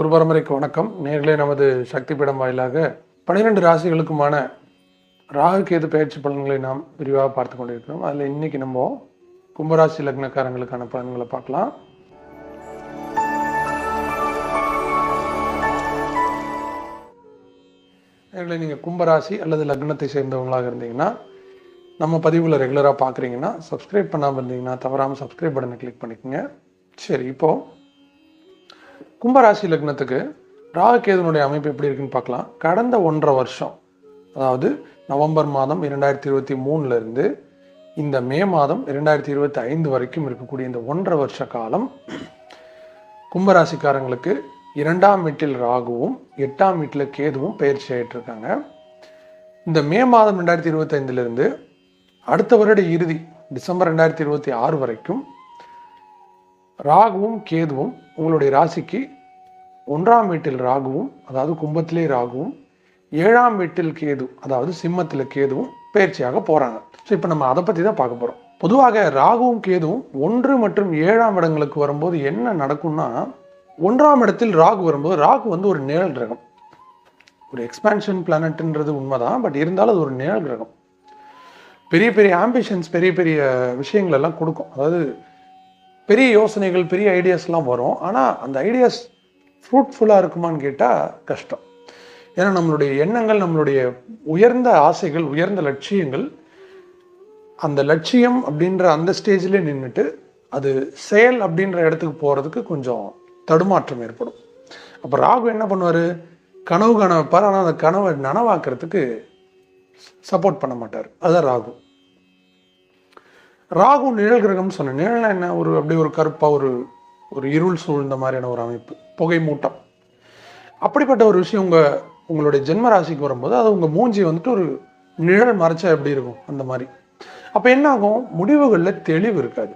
ஒரு பரம்பரைக்கு வணக்கம். நேர்களே நமது சக்தி பீடம் வாயிலாக பன்னிரெண்டு ராசிகளுக்குமான ராகு கேது பயிற்சி பலன்களை நாம் விரிவாக பார்த்து கொண்டிருக்கிறோம். அதில் இன்னைக்கு நம்ம கும்பராசி லக்னக்காரங்களுக்கான பலன்களை பார்க்கலாம். நேர்களை நீங்கள் கும்பராசி அல்லது லக்னத்தை சேர்ந்தவங்களாக இருந்தீங்கன்னா நம்ம பதிவில் ரெகுலராக பார்க்குறீங்கன்னா சப்ஸ்கிரைப் பண்ணாமல் இருந்தீங்கன்னா தவறாமல் சப்ஸ்கிரைப் பட்டனை கிளிக் பண்ணிக்கோங்க. சரி இப்போது கும்பராசி லக்னத்துக்கு ராகுகேதுனுடைய அமைப்பு எப்படி இருக்குன்னு பார்க்கலாம். கடந்த ஒன்றரை வருஷம் அதாவது நவம்பர் மாதம் இரண்டாயிரத்தி இருபத்தி மூணுலேருந்து இந்த மே மாதம் இரண்டாயிரத்தி இருபத்தி ஐந்து வரைக்கும் இருக்கக்கூடிய இந்த ஒன்றரை வருஷ காலம் கும்பராசிக்காரங்களுக்கு இரண்டாம் வீட்டில் ராகுவும் எட்டாம் வீட்டில் கேதுவும் பயிற்சி ஆகிட்டு இருக்காங்க. இந்த மே மாதம் ரெண்டாயிரத்தி இருபத்தைந்துலேருந்து அடுத்த வருட இறுதி டிசம்பர் ரெண்டாயிரத்தி இருபத்தி ஆறு வரைக்கும் ராகுவும் கேதுவும் உங்களுடைய ராசிக்கு ஒன்றாம் வீட்டில் ராகுவும் அதாவது கும்பத்திலே ராகுவும் ஏழாம் வீட்டில் கேது அதாவது சிம்மத்தில் கேதுவும் பயிற்சியாக போகிறாங்க ஸோ இப்போ நம்ம அதை பற்றி தான் பார்க்க போகிறோம் பொதுவாக ராகுவும் கேதுவும் ஒன்று மற்றும் ஏழாம் இடங்களுக்கு வரும்போது என்ன நடக்கும்னா ஒன்றாம் இடத்தில் ராகு வரும்போது ராகு வந்து ஒரு நிழல் கிரகம். ஒரு எக்ஸ்பான்ஷன் பிளானட்ன்றது உண்மைதான் பட் இருந்தாலும் அது ஒரு நிழல் கிரகம். பெரிய பெரிய ஆம்பிஷன்ஸ் பெரிய பெரிய விஷயங்கள் எல்லாம் கொடுக்கும். அதாவது பெரிய யோசனைகள் பெரிய ஐடியாஸ்லாம் வரும். ஆனால் அந்த ஐடியாஸ் ஃப்ரூட்ஃபுல்லாக இருக்குமான்னு கேட்டால் கஷ்டம். ஏன்னா நம்மளுடைய எண்ணங்கள் நம்மளுடைய உயர்ந்த ஆசைகள் உயர்ந்த லட்சியங்கள் அந்த லட்சியம் அப்படின்ற அந்த ஸ்டேஜ்லேயே நின்றுட்டு அது செயல் அப்படின்ற இடத்துக்கு போகிறதுக்கு கொஞ்சம் தடுமாற்றம் ஏற்படும். அப்போ ராகு என்ன பண்ணுவார்? கனவு கனவைப்பார் ஆனால் அந்த கனவை நனவாக்குறதுக்கு சப்போர்ட் பண்ண மாட்டார். அதுதான் ராகு. ராகு நிழல் கிரகம்னு சொன்னேன். நிழல்னா என்ன? ஒரு அப்படியே ஒரு கருப்பாக ஒரு ஒரு இருள் சூழ்ந்த மாதிரியான ஒரு அமைப்பு. புகை மூட்டம். அப்படிப்பட்ட ஒரு விஷயம் உங்கள் உங்களுடைய ஜென்ம ராசிக்கு வரும்போது அது உங்கள் மூஞ்சி வந்துட்டு ஒரு நிழல் மறைச்சா எப்படி இருக்கும்? அந்த மாதிரி. அப்போ என்ன ஆகும்? முடிவுகளில் தெளிவு இருக்காது.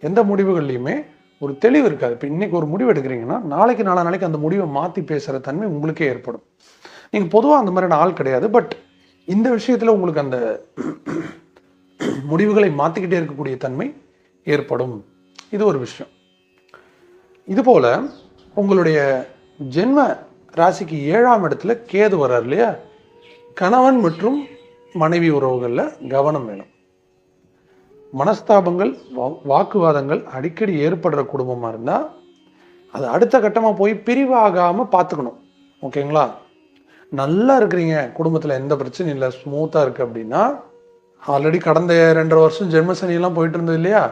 எந்த முடிவுகள்லையுமே ஒரு தெளிவு இருக்காது. இப்போ இன்னைக்கு ஒரு முடிவு எடுக்கிறீங்கன்னா நாளைக்கு நாலா நாளைக்கு அந்த முடிவை மாற்றி பேசுகிற தன்மை உங்களுக்கே ஏற்படும். நீங்கள் பொதுவாக அந்த மாதிரியான ஆள் கிடையாது. பட் இந்த விஷயத்தில் உங்களுக்கு அந்த முடிவுகளை மாற்றிக்கிட்டே இருக்கக்கூடிய தன்மை ஏற்படும். இது ஒரு விஷயம். இதுபோல் உங்களுடைய ஜென்ம ராசிக்கு ஏழாம் இடத்துல கேது வர்றார் இல்லையா? கணவன் மற்றும் மனைவி உறவுகளில் கவனம் வேணும். மனஸ்தாபங்கள் வா- வாக்குவாதங்கள் அடிக்கடி ஏற்படுற குடும்பமாக இருந்தால் அது அடுத்த கட்டமாக போய் பிரிவாகாமல் பார்த்துக்கணும் ஓகேங்களா? நல்லா இருக்கிறீங்க. குடும்பத்தில் எந்த பிரச்சனையும் இல்லை. ஸ்மூத்தாக இருக்குது அப்படின்னா ஆல்ரெடி கடந்த ரெண்டரை வருஷம் ஜென்ம சனியெல்லாம் போயிட்டு இருந்தது இல்லையா?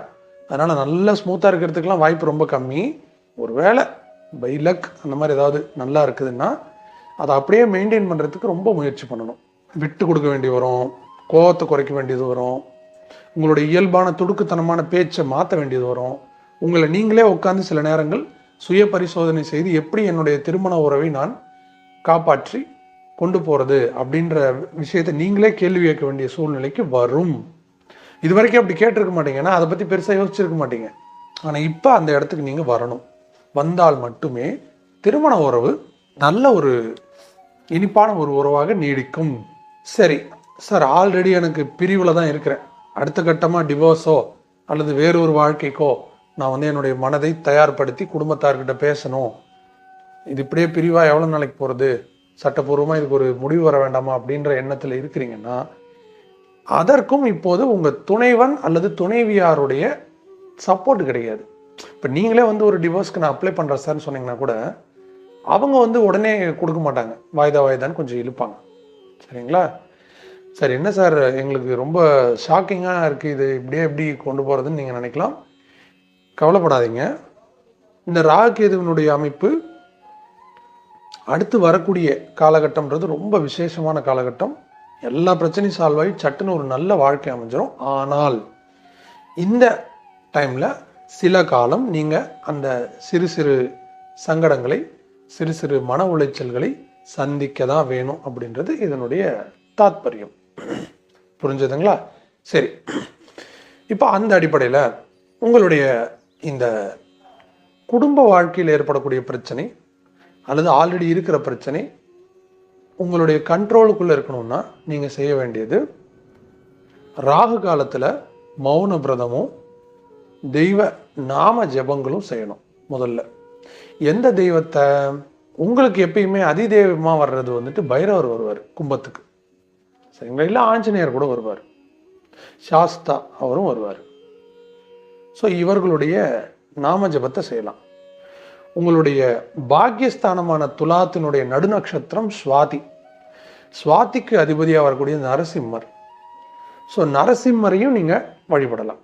அதனால் நல்லா ஸ்மூத்தாக இருக்கிறதுக்கெலாம் வாய்ப்பு ரொம்ப கம்மி. ஒருவேளை பை லக் அந்த மாதிரி ஏதாவது நல்லா இருக்குதுன்னா அதை அப்படியே மெயின்டைன் பண்ணுறதுக்கு ரொம்ப முயற்சி பண்ணணும். விட்டு கொடுக்க வேண்டி வரும் கோவத்தை குறைக்க வேண்டியது வரும் உங்களுடைய இயல்பான துடுக்குத்தனமான பேச்சை மாற்ற வேண்டியது வரும் உங்களை நீங்களே உட்காந்து சில நேரங்கள் சுய பரிசோதனை செய்து எப்படி என்னுடைய திருமண உறவை நான் காப்பாற்றி கொண்டு போகிறது அப்படின்ற விஷயத்தை நீங்களே கேள்வி கேட்க வேண்டிய சூழ்நிலைக்கு வரும். இது வரைக்கும் அப்படி கேட்டிருக்க மாட்டீங்கன்னா அதை பற்றி பெருசாக யோசிச்சிருக்க மாட்டீங்க. ஆனால் இப்போ அந்த இடத்துக்கு நீங்கள் வரணும். வந்தால் மட்டுமே திருமண உறவு நல்ல ஒரு இனிப்பான ஒரு உறவாக நீடிக்கும். சரி சார் ஆல்ரெடி எனக்கு பிரிவில் தான் இருக்கிறேன். அடுத்த கட்டமாக டிவோர்ஸோ அல்லது வேறு ஒரு வாழ்க்கைக்கோ நான் வந்து என்னுடைய மனதை தயார்படுத்தி குடும்பத்தார்கிட்ட பேசணும். இது இப்படியே பிரிவாக எவ்வளோ நாளைக்கு போகிறது சட்டப்பூர்வமாக இதுக்கு ஒரு முடிவு வர வேண்டாமா அப்படின்ற எண்ணத்தில் இருக்கிறீங்கன்னா அதற்கும் இப்போது உங்கள் துணைவன் அல்லது துணைவியாருடைய சப்போர்ட் கிடையாது. இப்போ நீங்களே வந்து ஒரு டிவோர்ஸ்க்கு நான் அப்ளை பண்ணுறேன் சார்னு சொன்னீங்கன்னா கூட அவங்க வந்து உடனே கொடுக்க மாட்டாங்க. வாய்தா வாய்தான்னு கொஞ்சம் இழுப்பாங்க. சரிங்களா? சார் என்ன சார் எங்களுக்கு ரொம்ப ஷாக்கிங்காக இருக்குது இது இப்படியே எப்படி கொண்டு போகிறதுன்னு நீங்கள் நினைக்கலாம். கவலைப்படாதீங்க. இந்த ராகுகேதுவனுடைய அமைப்பு அடுத்து வரக்கூடிய காலகட்டம்ன்றது ரொம்ப விசேஷமான காலகட்டம். எல்லா பிரச்சனையும் சால்வ் ஆகி சட்டுன்னு ஒரு நல்ல வாழ்க்கை அமைஞ்சிடும் ஆனால் இந்த டைமில் சில காலம் நீங்கள் அந்த சிறு சிறு சங்கடங்களை சிறு சிறு மன உளைச்சல்களை சந்திக்க தான் வேணும் அப்படின்றது இதனுடைய தாத்பரியம். புரிஞ்சதுங்களா? சரி. இப்போ அந்த அடிப்படையில் உங்களுடைய இந்த குடும்ப வாழ்க்கையில் ஏற்படக்கூடிய பிரச்சனை அல்லது ஆல்ரெடி இருக்கிற பிரச்சனை உங்களுடைய கண்ட்ரோலுக்குள்ளே இருக்கணும்னா நீங்கள் செய்ய வேண்டியது ராகு காலத்தில் மௌன பிரதமும் தெய்வ நாம ஜெபங்களும் செய்யணும் முதல்ல. எந்த தெய்வத்தை உங்களுக்கு எப்பயுமே அதிதெய்வமாக வர்றது வந்துட்டு பைரவர் வருவார் கும்பத்துக்கு. சரிங்களா? இல்லை ஆஞ்சநேயர் கூட வருவார். சாஸ்தா அவரும் வருவார். ஸோ இவர்களுடைய நாம ஜபத்தை செய்யலாம். உங்களுடைய பாக்கியஸ்தானமான துலாத்தினுடைய நடுநக்ஷத்திரம் சுவாதி. சுவாதிக்கு அதிபதியாக வரக்கூடிய நரசிம்மர். ஸோ நரசிம்மரையும் நீங்கள் வழிபடலாம்.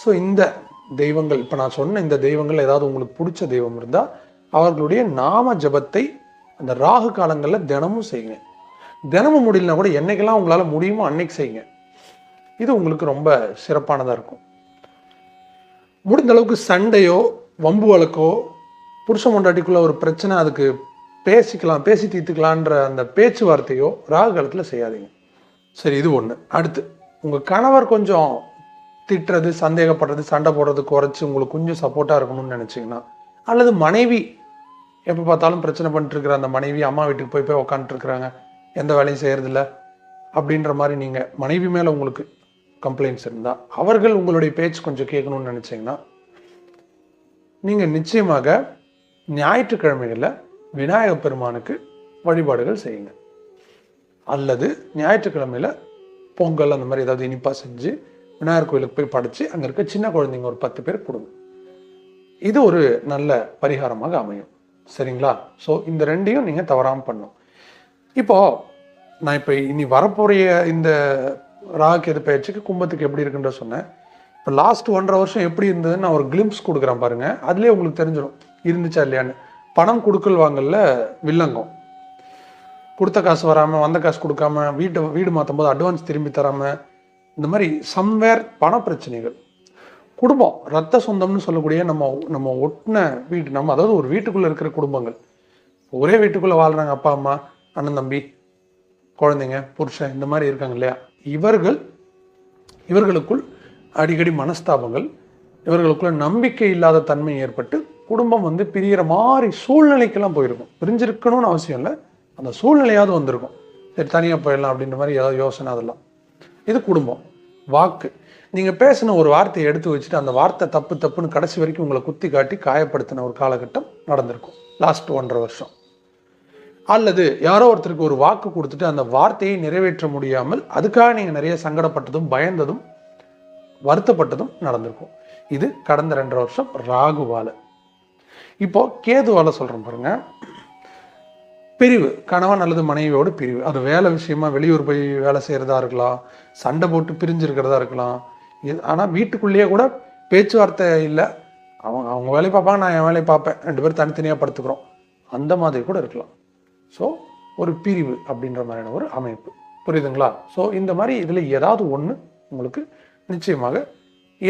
ஸோ இந்த தெய்வங்கள் இப்போ நான் சொன்ன இந்த தெய்வங்கள் ஏதாவது உங்களுக்கு பிடிச்ச தெய்வம் இருந்தால் அவர்களுடைய நாம ஜபத்தை அந்த ராகு காலங்களில் தினமும் செய்யுங்க. தினமும் முடியலனா கூட என்னைக்கெல்லாம் உங்களால் முடியுமோ அன்னைக்கு செய்யுங்க. இது உங்களுக்கு ரொம்ப சிறப்பானதாக இருக்கும். முடிந்த அளவுக்கு சண்டையோ வம்பு வழக்கோ புருஷ மொண்டாட்டிக்குள்ள ஒரு பிரச்சனை அதுக்கு பேசிக்கலாம் பேசி தீர்த்துக்கலான்ற அந்த பேச்சுவார்த்தையோ ராகு காலத்தில் செய்யாதீங்க. சரி இது ஒன்று அடுத்து உங்கள் கணவர் கொஞ்சம் திட்டுறது சந்தேகப்படுறது சண்டை போடுறது குறைச்சி உங்களுக்கு கொஞ்சம் சப்போர்ட்டாக இருக்கணும்னு நினச்சிங்கன்னா அல்லது மனைவி எப்போ பார்த்தாலும் பிரச்சனை பண்ணிட்டு இருக்கிற அந்த மனைவி அம்மா வீட்டுக்கு போய் போய் உக்காந்துட்டுருக்குறாங்க எந்த வேலையும் செய்கிறதில்ல அப்படின்ற மாதிரி நீங்கள் மனைவி மேலே உங்களுக்கு கம்ப்ளைண்ட்ஸ் இருந்தால் அவர்கள் உங்களுடைய பேச்சு கொஞ்சம் கேட்கணும்னு நினச்சிங்கன்னா நீங்கள் நிச்சயமாக ஞாயிற்றுக்கிழமைகளில் விநாயக பெருமானுக்கு வழிபாடுகள் செய்யுங்க. அல்லது ஞாயிற்றுக்கிழமையில் பொங்கல் அந்த மாதிரி ஏதாவது இனிப்பாக செஞ்சு விநாயகர் கோயிலுக்கு போய் படைச்சு அங்கே இருக்க சின்ன குழந்தைங்க ஒரு பத்து பேர் கொடுங்க. இது ஒரு நல்ல பரிகாரமாக அமையும். சரிங்களா? ஸோ இந்த ரெண்டையும் நீங்கள் தவறாமல் பண்ணும். இப்போது நான் இப்போ இனி வரப்போகிற இந்த ராகு எது பயிற்சிக்கு கும்பத்துக்கு எப்படி இருக்குன்ற சொன்னேன். இப்போ லாஸ்ட் ஒன்றரை வருஷம் எப்படி இருந்ததுன்னு நான் ஒரு கிளிம்ஸ் கொடுக்குறேன் பாருங்கள் அதுலேயே உங்களுக்கு தெரிஞ்சிடும் இருந்துச்சா இல்லையான்னு. பணம் கொடுக்கல் வாங்கல வில்லங்கம். கொடுத்த காசு வராமல் வந்த காசு கொடுக்காம வீட்டை வீடு மாற்றும் போது அட்வான்ஸ் திரும்பி தராமல் இந்த மாதிரி சம்வேர் பண பிரச்சனைகள். குடும்பம் ரத்த சொந்தம்னு சொல்லக்கூடிய நம்ம நம்ம ஒட்டின வீட்டு நம்ம அதாவது ஒரு வீட்டுக்குள்ளே இருக்கிற குடும்பங்கள். ஒரே வீட்டுக்குள்ளே வாழ்கிறாங்க அப்பா அம்மா அண்ணன் தம்பி குழந்தைங்க புருஷன் இந்த மாதிரி இருக்காங்க இல்லையா? இவர்கள் இவர்களுக்குள் அடிக்கடி மனஸ்தாபங்கள் இவர்களுக்குள்ள நம்பிக்கை இல்லாத தன்மை ஏற்பட்டு குடும்பம் வந்து பிரிகிற மாதிரி சூழ்நிலைக்கெல்லாம் போயிருக்கும். பிரிஞ்சிருக்கணும்னு அவசியம் இல்லை. அந்த சூழ்நிலையாவது வந்திருக்கும். சரி தனியாக போயிடலாம் அப்படின்ற மாதிரி ஏதாவது யோசனை அதெல்லாம். இது குடும்பம். வாக்கு. நீங்கள் பேசின ஒரு வார்த்தையை எடுத்து வச்சுட்டு அந்த வார்த்தை தப்பு தப்புன்னு கடைசி வரைக்கும் உங்களை குத்தி காட்டி காயப்படுத்தின ஒரு காலகட்டம் நடந்திருக்கும். லாஸ்ட் ஒன்றரை வருஷம். அல்லது யாரோ ஒருத்தருக்கு ஒரு வாக்கு கொடுத்துட்டு அந்த வார்த்தையை நிறைவேற்ற முடியாமல் அதுக்காக நீங்கள் நிறைய சங்கடப்பட்டதும் பயந்ததும் வருத்தப்பட்டதும் நடந்திருக்கும். இது கடந்த ரெண்டரை வருஷம் ராகுவால. இப்போது கேதுவால் சொல்கிறேன் பாருங்க. பிரிவு கணவன் அல்லது மனைவியோட பிரிவு. அது வேலை விஷயமா வெளியூர் போய் வேலை செய்கிறதா இருக்கலாம் சண்டை போட்டு பிரிஞ்சிருக்கிறதா இருக்கலாம். இது ஆனால் வீட்டுக்குள்ளேயே கூட பேச்சுவார்த்தை இல்லை. அவங்க அவங்க வேலையை பார்ப்பாங்க நான் என் வேலையை பார்ப்பேன். ரெண்டு பேரும் தனித்தனியாக படுத்துக்கிறோம். அந்த மாதிரி கூட இருக்கலாம். ஸோ ஒரு பிரிவு அப்படின்ற மாதிரியான ஒரு அமைப்பு. புரியுதுங்களா? ஸோ இந்த மாதிரி இதில் ஏதாவது ஒன்று உங்களுக்கு நிச்சயமாக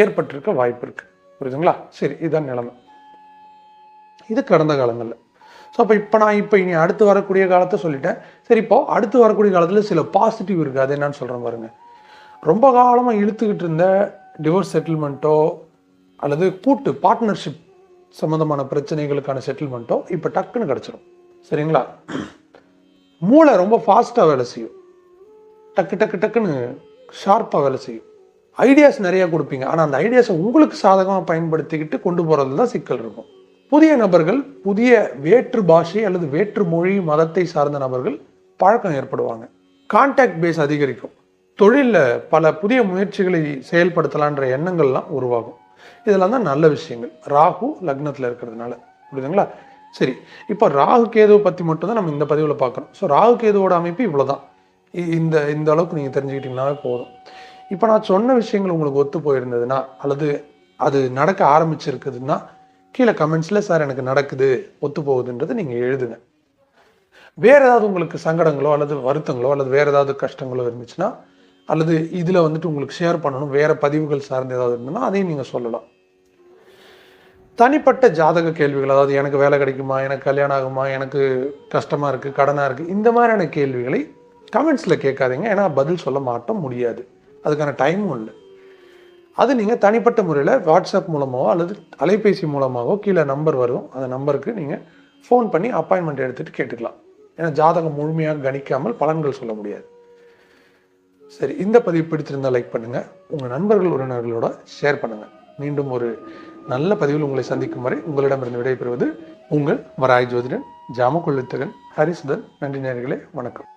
ஏற்பட்டிருக்க வாய்ப்பு இருக்குது புரியுதுங்களா? சரி இதுதான் நிலைமை. இது கடந்த காலங்களில். ஸோ அப்போ இப்போ நான் இப்போ இனி அடுத்து வரக்கூடிய காலத்தை சொல்லிட்டேன். சரி இப்போ அடுத்து வரக்கூடிய காலத்தில் சில பாசிட்டிவ் இருக்குது அது என்னன்னு சொல்கிறேன் பாருங்க. ரொம்ப காலமாக இழுத்துக்கிட்டு இருந்த டிவோர்ஸ் செட்டில்மெண்ட்டோ அல்லது கூட்டு பார்ட்னர்ஷிப் சம்மந்தமான பிரச்சனைகளுக்கான செட்டில்மெண்ட்டோ இப்போ டக்குன்னு கிடச்சிரும். சரிங்களா? மூளை ரொம்ப ஃபாஸ்ட்டாக வேலை செய்யும். டக்கு டக்கு டக்குன்னு ஷார்ப்பாக வேலை செய்யும். ஐடியாஸ் நிறையா கொடுப்பீங்க. ஆனால் அந்த ஐடியாஸை உங்களுக்கு சாதகமாக பயன்படுத்திக்கிட்டு கொண்டு போகிறது தான் சிக்கல் இருக்கும். புதிய நபர்கள் புதிய வேற்று பாஷை அல்லது வேற்று மொழி மதத்தை சார்ந்த நபர்கள் பழக்கம் ஏற்படுவாங்க. கான்டாக்ட் பேஸ் அதிகரிக்கும். தொழிலில் பல புதிய முயற்சிகளை செயல்படுத்தலான்ற எண்ணங்கள்லாம் உருவாகும். இதெல்லாம் தான் நல்ல விஷயங்கள். ராகு லக்னத்தில் இருக்கிறதுனால. புரியுதுங்களா? சரி. இப்போ ராகு கேதுவை பற்றி மட்டும்தான் நம்ம இந்த பதிவில் பார்க்குறோம் ஸோ ராகு கேதுவோட அமைப்பு இவ்வளோதான் இ- இந்த இந்த அளவுக்கு நீங்கள் தெரிஞ்சுக்கிட்டீங்கன்னாவே போதும். இப்போ நான் சொன்ன விஷயங்கள் உங்களுக்கு ஒத்து போயிருந்ததுன்னா அல்லது அது நடக்க ஆரம்பிச்சிருக்குதுன்னா கீழே கமெண்ட்ஸில் சார் எனக்கு நடக்குது ஒத்து போகுதுன்றது நீங்கள் எழுதுங்க. வேறு ஏதாவது உங்களுக்கு சங்கடங்களோ அல்லது வருத்தங்களோ அல்லது வேறு ஏதாவது கஷ்டங்களோ இருந்துச்சுன்னா அல்லது இதில் வந்துட்டு உங்களுக்கு ஷேர் பண்ணணும் வேறு பதிவுகள் சார்ந்து ஏதாவது இருந்ததுன்னா அதையும் நீங்கள் சொல்லலாம். தனிப்பட்ட ஜாதக கேள்விகள் அதாவது எனக்கு வேலை கிடைக்குமா எனக்கு கல்யாணம் ஆகுமா எனக்கு கஷ்டமாக இருக்குது கடனாக இருக்குது இந்த மாதிரியான கேள்விகளை கமெண்ட்ஸில் கேட்காதீங்க. ஏன்னா பதில் சொல்ல மாட்டோம் முடியாது. அதுக்கான டைமும் இல்லை. அது நீங்கள் தனிப்பட்ட முறையில் வாட்ஸ்அப் மூலமாகவோ அல்லது அலைபேசி மூலமாகவோ கீழே நம்பர் வரும். அந்த நம்பருக்கு நீங்கள் ஃபோன் பண்ணி அப்பாயின்மெண்ட் எடுத்துகிட்டு கேட்டுக்கலாம். ஏன்னா ஜாதகம் முழுமையாக கணிக்காமல் பலன்கள் சொல்ல முடியாது. சரி இந்த பதிவு பிடித்திருந்தால் லைக் பண்ணுங்கள் உங்கள் நண்பர்கள் உறவினர்களோட ஷேர் பண்ணுங்கள் மீண்டும் ஒரு நல்ல பதிவில் உங்களை சந்திக்கும் வரை உங்களிடமிருந்து விடைபெறுவது உங்கள் வராய் ஜோதிடன் ஜாம ஹரிசுதன். நன்றி நேர்களே வணக்கம்.